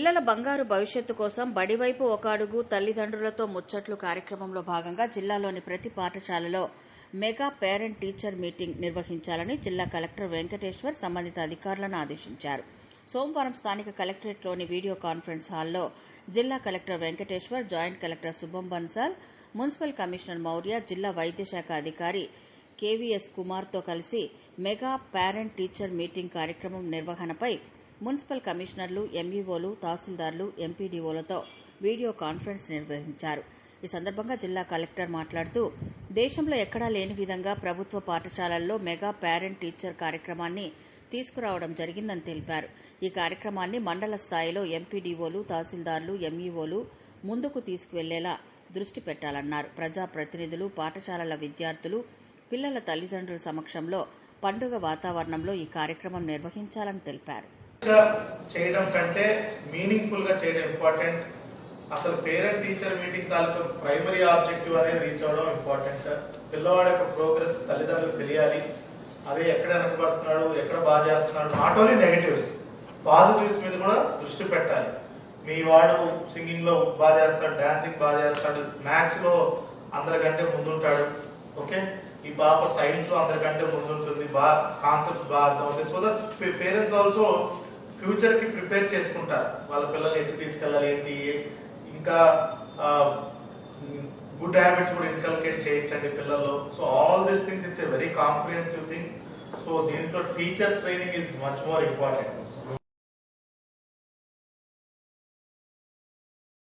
పిల్లల బంగారు భవిష్యత్తు కోసం బడివైపు ఒక అడుగు తల్లిదండ్రులతో ముచ్చట్లు కార్యక్రమంలో భాగంగా జిల్లాలోని ప్రతి పాఠశాలలో మెగా పేరెంట్ టీచర్ మీటింగ్ నిర్వహించాలని జిల్లా కలెక్టర్ వెంకటేశ్వర్ సంబంధిత అధికారులను ఆదేశించారు. సోమవారం స్థానిక కలెక్టరేట్లోని వీడియో కాన్ఫరెన్స్ హాల్లో జిల్లా కలెక్టర్ వెంకటేశ్వర్ జాయింట్ కలెక్టర్ శుభం బన్సాల్ మున్సిపల్ కమిషనర్ మౌర్య జిల్లా వైద్య శాఖ అధికారి కేవీఎస్ కుమార్తో కలిసి మెగా పేరెంట్ టీచర్ మీటింగ్ కార్యక్రమం నిర్వహణపై మున్సిపల్ కమిషనర్లు ఎంఈఓలు తహసీల్దార్లు ఎంపీడీఓలతో వీడియో కాన్ఫరెన్స్ నిర్వహించారు. ఈ సందర్భంగా జిల్లా కలెక్టర్ మాట్లాడుతూ దేశంలో ఎక్కడా లేని విధంగా ప్రభుత్వ పాఠశాలల్లో మెగా పేరెంట్ టీచర్ కార్యక్రమాన్ని తీసుకురావడం జరిగిందని తెలిపారు. ఈ కార్యక్రమాన్ని మండల స్థాయిలో ఎంపీడీఓలు తహసీల్దార్లు ఎంఈఓలు ముందుకు తీసుకువెళ్ళేలా దృష్టి పెట్టాలన్నారు. ప్రజాప్రతినిధులు పాఠశాలల విద్యార్థులు పిల్లల తల్లిదండ్రుల సమక్షంలో పండుగ వాతావరణంలో ఈ కార్యక్రమం నిర్వహించాలని తెలిపారు. చేయడం కంటే మీనింగ్ఫుల్గా చేయడం ఇంపార్టెంట్ అసలు పేరెంట్ టీచర్ మీటింగ్ తాలూకు ప్రైమరీ ఆబ్జెక్టివ్ అనేది రీచ్ అవడం ఇంపార్టెంట్ పిల్లవాడి యొక్క ప్రోగ్రెస్ తల్లిదండ్రులు తెలియాలి. అదే ఎక్కడ వెనకబడుతున్నాడు ఎక్కడ బాగా చేస్తున్నాడు నాట్ ఓన్లీ నెగటివ్స్ పాజిటివ్స్ మీద కూడా దృష్టి పెట్టాలి. మీ వాడు సింగింగ్లో బాగా చేస్తాడు డాన్సింగ్ బాగా చేస్తాడు మ్యాథ్స్లో అందరికంటే ముందుంటాడు. ఓకే? ఈ పాప సైన్స్లో అందరికంటే ముందుంటుంది బాగా కాన్సెప్ట్స్ బాగా అర్థమవుతాయి. సో దట్ పేరెంట్స్ ఆల్సో ఫ్యూచర్కి ప్రిపేర్ చేసుకుంటారు. వాళ్ళ పిల్లల్ని ఎటు తీసుకెళ్ళాలి ఏంటి? ఇంకా గుడ్ హ్యాబిట్స్ కూడా ఇన్కల్కేట్ చేయొచ్చండి పిల్లల్లో. So all these things it's a very comprehensive thing. So దీంట్లో teacher training is much more important.